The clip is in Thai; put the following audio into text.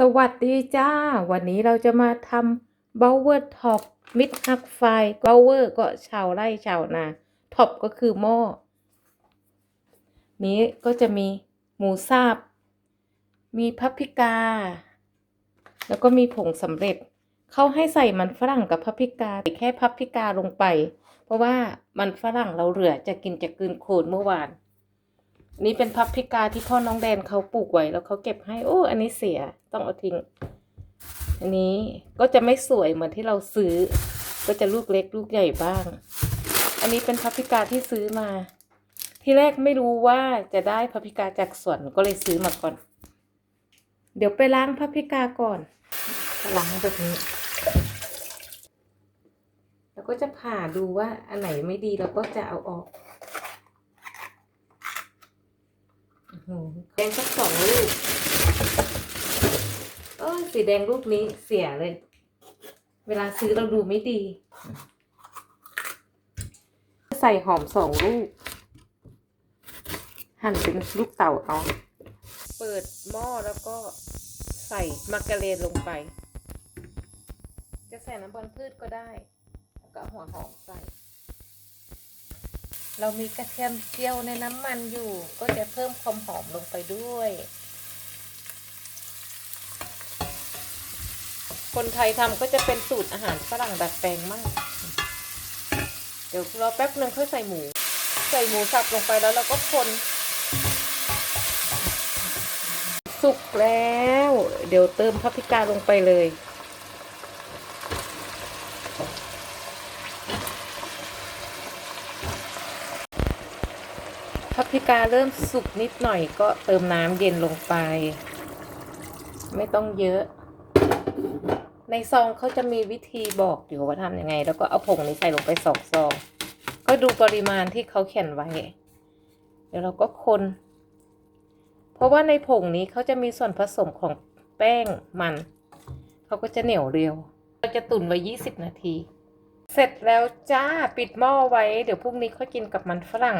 สวัสดีจ้า วันนี้เราจะมาทำเบลเวอร์ท็อปมิดฮักไฟเบลเวอร์ก็ชาวไร่ชาวนาท็อปก็คือหม้อ นี้ก็จะมีหมูสับมีพับพิกา แล้วก็มีผงสำเร็จ เขาให้ใส่มันฝรั่งกับพับพิกาแต่แค่พับพิกาลงไป เพราะว่ามันฝรั่งเราเหลือจะกินจากกืนโคลนเมื่อวาน นี่เป็นพับพิกาที่พ่อน้องแดนเขาปลูกไว้แล้วเขาเก็บให้โอ้อันนี้เสียต้องเอาทิ้ง อันนี้ก็จะไม่สวยเหมือนที่เราซื้อ ก็จะลูกเล็กลูกใหญ่บ้าง อันนี้เป็นพับพิกาที่ซื้อมา ที่แรกไม่รู้ว่าจะได้พับพิกาจากสวนก็เลยซื้อมาก่อน เดี๋ยวไปล้างพับพิกาก่อนล้างแบบนี้แล้วก็จะผ่าดูว่าอันไหนไม่ดีเราก็จะเอาออก โอ้โห แดงสักสองลูกเออสีแดงลูกนี้เสียเลย เวลาซื้อเราดูไม่ดี ใส่หอมสองลูก หั่นเป็นลูกเต่าเอา เปิดหม้อแล้วก็ใส่มักกะเรนลงไป จะใส่น้ำมันพืชก็ได้ แล้วก็หัวหอมใส่ เรามีกระเทียมเจียวในน้ำมันอยู่ ก็จะเพิ่มความหอมลงไปด้วย คนไทยทำก็จะเป็นสูตรอาหารฝรั่งดัดแปลงมากเดี๋ยวรอแป๊บหนึ่งค่อยใส่หมู ใส่หมูสับลงไปแล้วเราก็คนสุกแล้ว เดี๋ยวเติมพับพิกาลงไปเลย พับพิกาเริ่มสุกนิดหน่อยก็เติมน้ำเย็นลงไป ไม่ต้องเยอะ ในซองเขาจะมีวิธีบอกอยู่ว่าทำยังไง แล้วก็เอาผงนี้ใส่ลงไปสองซอง ก็ดูปริมาณที่เขาเขียนไว้ เดี๋ยวเราก็คน เพราะว่าในผงนี้เขาจะมีส่วนผสมของแป้งมัน เขาก็จะเหนียวเรียวเราจะตุนไว้20นาที เสร็จแล้วจ้าปิดหม้อไว้ เดี๋ยวพรุ่งนี้ค่อยกินกับมันฝรั่ง